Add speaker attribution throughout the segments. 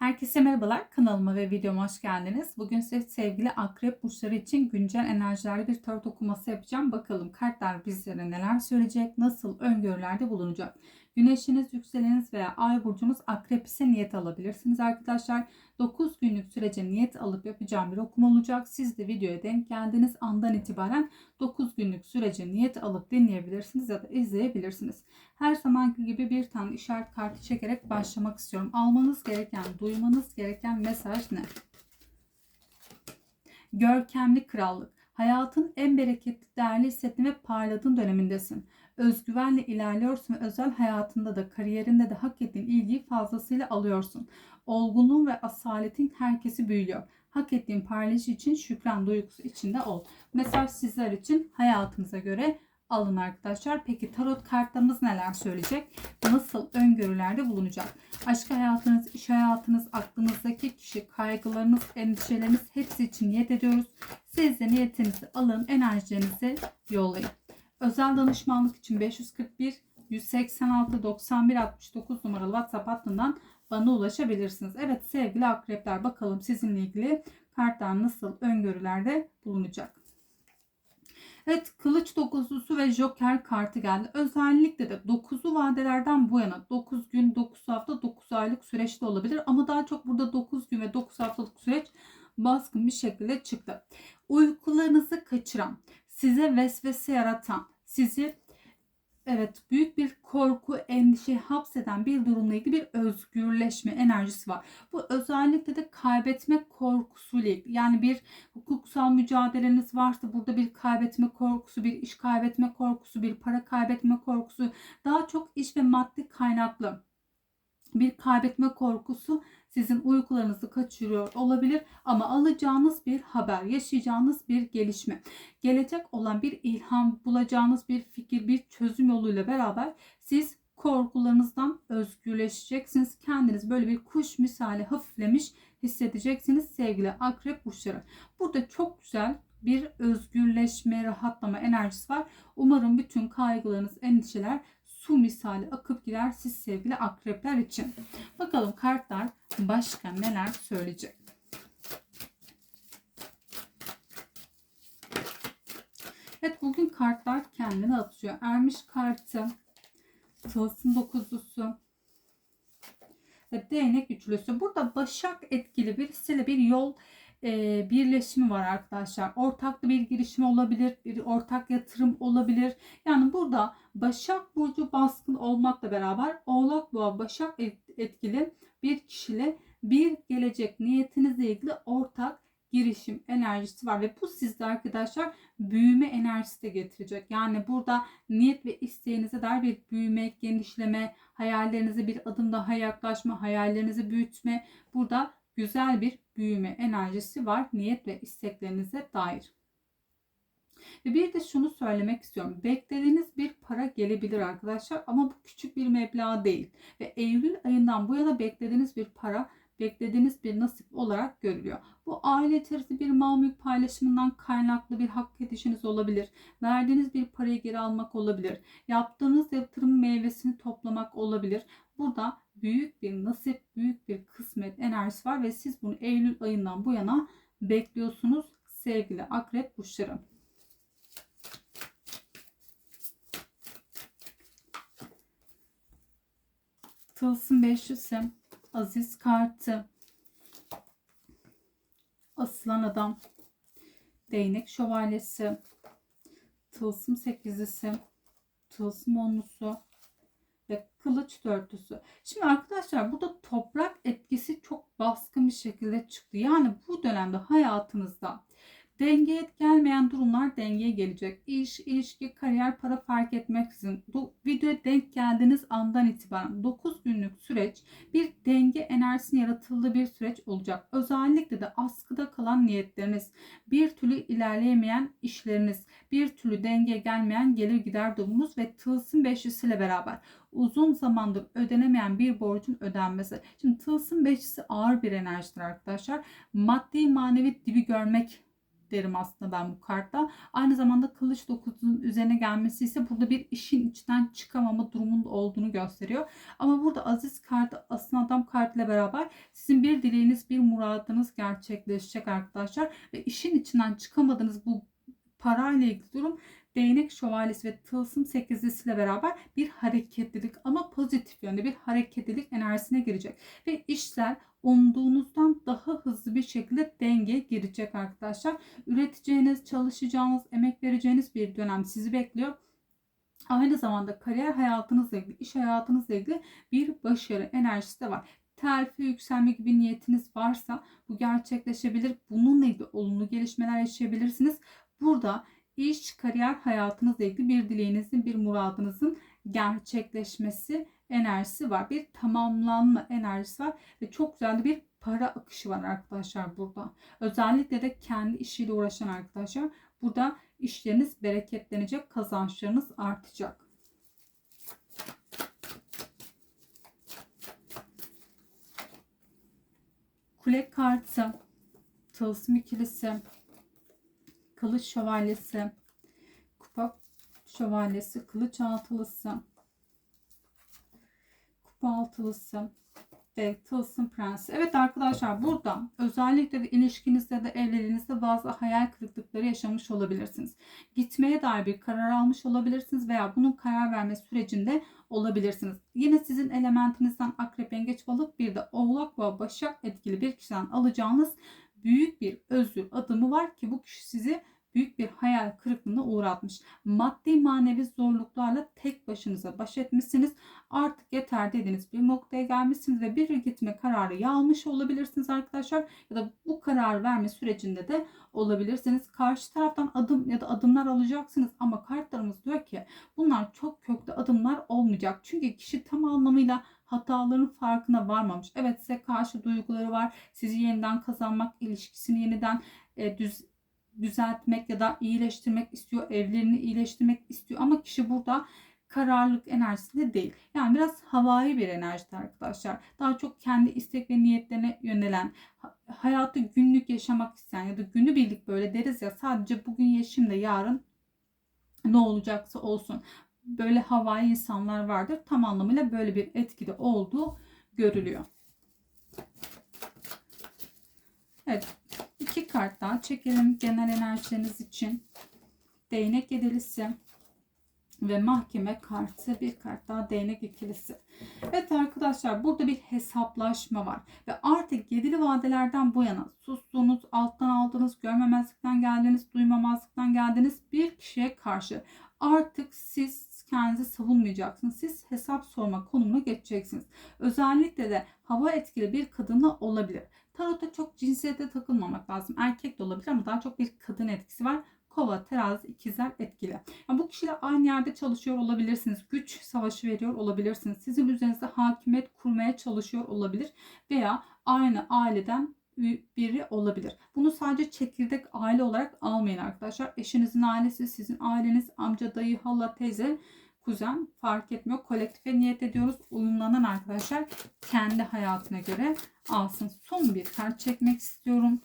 Speaker 1: Herkese merhabalar. Kanalıma ve videoma hoş geldiniz. Bugün size sevgili akrep burçları için güncel enerjilerle bir tarot okuması yapacağım. Bakalım kartlar bizlere neler söyleyecek, nasıl öngörülerde bulunacak. Güneşiniz, yükseleniniz veya ay burcunuz akrep ise niyet alabilirsiniz arkadaşlar. 9 günlük sürece niyet alıp yapacağım bir okuma olacak. Siz de videoya denk geldiğiniz andan itibaren 9 günlük sürece niyet alıp dinleyebilirsiniz ya da izleyebilirsiniz. Her zamanki gibi bir tane işaret kartı çekerek başlamak istiyorum. Almanız gereken, duymanız gereken mesaj ne? Görkemli krallık. Hayatın en bereketli, değerli hissettiğin ve parladığın dönemindesin. Özgüvenle ilerliyorsun ve özel hayatında da kariyerinde de hak ettiğin ilgiyi fazlasıyla alıyorsun. Olgunluğun ve asaletin herkesi büyülüyor. Hak ettiğin parlayışı için şükran duygusu içinde ol. Mesaj sizler için hayatınıza göre alın arkadaşlar. Peki tarot kartlarımız neler söyleyecek? Nasıl öngörülerde bulunacak? Aşk hayatınız, iş hayatınız, aklınızdaki kişi, kaygılarınız, endişeleriniz hepsi için niyet ediyoruz. Siz de niyetinizi alın, enerjilerinizi yollayın. Özel danışmanlık için 541 186 91 69 numaralı WhatsApp hattından bana ulaşabilirsiniz. Evet sevgili akrepler bakalım sizinle ilgili kartlar nasıl öngörülerde bulunacak. Evet kılıç dokuzlusu ve joker kartı geldi. Özellikle de 9'u vadelerden bu yana 9 gün, 9 hafta, 9 aylık süreçte olabilir. Ama daha çok burada 9 gün ve 9 haftalık süreç baskın bir şekilde çıktı. Uykularınızı kaçıran, size vesvese yaratan, sizi evet büyük bir korku, endişe hapseden bir durumla ilgili bir özgürleşme enerjisi var. Bu özellikle de kaybetme korkusuyla ilgili. Yani bir hukuksal mücadeleniz varsa burada bir kaybetme korkusu, bir iş kaybetme korkusu, bir para kaybetme korkusu, daha çok iş ve maddi kaynaklı bir kaybetme korkusu sizin uykularınızı kaçırıyor olabilir ama alacağınız bir haber, yaşayacağınız bir gelişme, gelecek olan bir ilham, bulacağınız bir fikir, bir çözüm yoluyla beraber siz korkularınızdan özgürleşeceksiniz. Kendiniz böyle bir kuş misali hafiflemiş hissedeceksiniz sevgili akrep burçları. Burada çok güzel bir özgürleşme, rahatlama enerjisi var. Umarım bütün kaygılarınız, endişeler su misali akıp gider siz sevgili akrepler için. Bakalım kartlar başka neler söyleyecek. Evet bugün kartlar kendini atıyor. Ermiş kartı, tılsım dokuzlusu ve değnek üçlüsü. Burada başak etkili birisiyle bir yol e, birleşimi var arkadaşlar. Ortaklı bir girişim olabilir, bir ortak yatırım olabilir. Yani burada Başak Burcu baskın olmakla beraber Oğlak Boğa Başak etkili bir kişiyle bir gelecek niyetinizle ilgili ortak girişim enerjisi var ve bu sizde arkadaşlar büyüme enerjisi de getirecek. Yani burada niyet ve isteğinize dair bir büyüme, genişleme, hayallerinize bir adım daha yaklaşma, hayallerinizi büyütme. Burada güzel bir büyüme enerjisi var niyet ve isteklerinize dair. Ve bir de şunu söylemek istiyorum. Beklediğiniz bir para gelebilir arkadaşlar ama bu küçük bir meblağ değil. Ve Eylül ayından bu yana beklediğiniz bir para beklediğiniz bir nasip olarak görülüyor. Bu aile içerisinde bir mal mülk paylaşımından kaynaklı bir hak edişiniz olabilir. Verdiğiniz bir parayı geri almak olabilir. Yaptığınız yatırım meyvesini toplamak olabilir. Burada büyük bir nasip, büyük bir kısmet enerjisi var ve siz bunu Eylül ayından bu yana bekliyorsunuz sevgili akrep burçları. Tılsım beşlisi, Aziz kartı, Aslan adam, Değnek şövalyesi, Tılsım sekizlisi, Tılsım onlusu, ve kılıç dörtlüsü. Şimdi arkadaşlar burada toprak etkisi çok baskın bir şekilde çıktı. Yani bu dönemde hayatınızda Dengeye gelmeyen durumlar dengeye gelecek. İş, ilişki, kariyer, para fark etmeksizin bu videoya denk geldiğiniz andan itibaren 9 günlük süreç bir denge enerjisinin yaratıldığı bir süreç olacak. Özellikle de askıda kalan niyetleriniz, bir türlü ilerleyemeyen işleriniz, bir türlü dengeye gelmeyen gelir gider durumunuz ve tılsım beşlisiyle beraber uzun zamandır ödenemeyen bir borcun ödenmesi. Şimdi tılsım beşlisi ağır bir enerjidir arkadaşlar. Maddi manevi dibi görmek derim aslında ben bu kartta. Aynı zamanda kılıç dokuzunun üzerine gelmesi ise burada bir işin içinden çıkamama durumunda olduğunu gösteriyor. Ama burada aziz kartı aslında adam kartıyla beraber sizin bir dileğiniz bir muradınız gerçekleşecek arkadaşlar. Ve işin içinden çıkamadığınız bu parayla ilgili durum değnek şövalyesi ve tılsım sekizlisiyle beraber bir hareketlilik ama pozitif yönde bir hareketlilik enerjisine girecek. Ve işler umduğunuzdan daha hızlı bir şekilde denge girecek arkadaşlar. Üreteceğiniz, çalışacağınız, emek vereceğiniz bir dönem sizi bekliyor. Aynı zamanda kariyer hayatınızla ilgili, iş hayatınızla ilgili bir başarı enerjisi de var terfi yükselme gibi niyetiniz varsa bu gerçekleşebilir. Bununla ilgili olumlu gelişmeler yaşayabilirsiniz. Burada iş, kariyer hayatınızla ilgili bir dileğinizin, bir muradınızın gerçekleşmesi enerjisi var. Bir tamamlanma enerjisi var ve çok güzel bir para akışı var arkadaşlar burada. Özellikle de kendi işiyle uğraşan arkadaşlar burada işleriniz bereketlenecek, kazançlarınız artacak. Kule kartı, tılsım ikilisi, kılıç şövalyesi, kupa şövalyesi, kılıç altılısı, kupa altılısı ve tılsım prensi. Evet arkadaşlar burada özellikle de ilişkinizde de evliliğinizde bazı hayal kırıklıkları yaşamış olabilirsiniz. Gitmeye dair bir karar almış olabilirsiniz veya bunun karar verme sürecinde olabilirsiniz. Yine sizin elementinizden akrep, yengeç, balık bir de oğlak ve başak etkili bir kişiden alacağınız büyük bir özür adımı var ki bu kişi sizi büyük bir hayal kırıklığına uğratmış. Maddi manevi zorluklarla tek başınıza baş etmişsiniz. Artık yeter dediğiniz bir noktaya gelmişsiniz ve bir gitme kararı almış olabilirsiniz arkadaşlar. Ya da bu karar verme sürecinde de olabilirsiniz. Karşı taraftan adım ya da adımlar alacaksınız ama kartlarımız diyor ki bunlar çok köklü adımlar olmayacak. Çünkü kişi tam anlamıyla hataların farkına varmamış. Evet size karşı duyguları var. Sizi yeniden kazanmak, ilişkisini yeniden e, düz düzeltmek ya da iyileştirmek istiyor. Evlerini iyileştirmek istiyor. Ama kişi burada kararlılık enerjisinde değil. Yani biraz havai bir enerjide arkadaşlar. Daha çok kendi istek ve niyetlerine yönelen, hayatı günlük yaşamak isteyen ya da günü birlik böyle deriz ya sadece bugün yaşayayım da yarın ne olacaksa olsun. Böyle havai insanlar vardır. Tam anlamıyla böyle bir etkide olduğu görülüyor. Evet iki kart daha çekelim genel enerjileriniz için. Değnek yedilisi ve mahkeme kartı bir kart daha değnek ikilisi. Evet arkadaşlar burada bir hesaplaşma var ve artık yedili vadelerden bu yana sustuğunuz, alttan aldığınız, görmemezlikten geldiğiniz, duymamazlıktan geldiğiniz bir kişiye karşı artık siz kendinizi savunmayacaksınız. Siz hesap sorma konumuna geçeceksiniz. Özellikle de hava etkili bir kadınla olabilir. Tarota çok cinsiyete takılmamak lazım. Erkek de olabilir ama daha çok bir kadın etkisi var. Kova, terazi, ikizler etkili. Yani bu kişiyle aynı yerde çalışıyor olabilirsiniz. Güç savaşı veriyor olabilirsiniz. Sizin üzerinizde hakimiyet kurmaya çalışıyor olabilir. Veya aynı aileden biri olabilir. Bunu sadece çekirdek aile olarak almayın arkadaşlar. Eşinizin ailesi, sizin aileniz, amca, dayı, hala, teyze, kuzen fark etmiyor. Kolektife niyet ediyoruz. Uyumlanan arkadaşlar kendi hayatına göre alsın. Son bir kart çekmek istiyorum.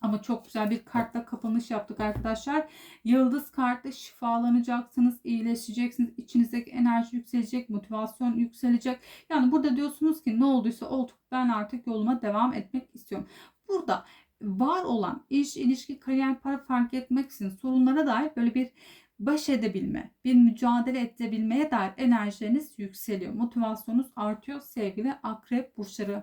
Speaker 1: Ama çok güzel bir kartla kapanış yaptık arkadaşlar. Yıldız kartla şifalanacaksınız, iyileşeceksiniz. İçinizdeki enerji yükselecek, motivasyon yükselecek. Yani burada diyorsunuz ki ne olduysa oldu. Ben artık yoluma devam etmek istiyorum. Burada var olan iş, ilişki, kariyer, para fark etmeksizin sorunlara dair böyle bir baş edebilme, bir mücadele edebilmeye dair enerjileriniz yükseliyor. Motivasyonunuz artıyor sevgili akrep burçları.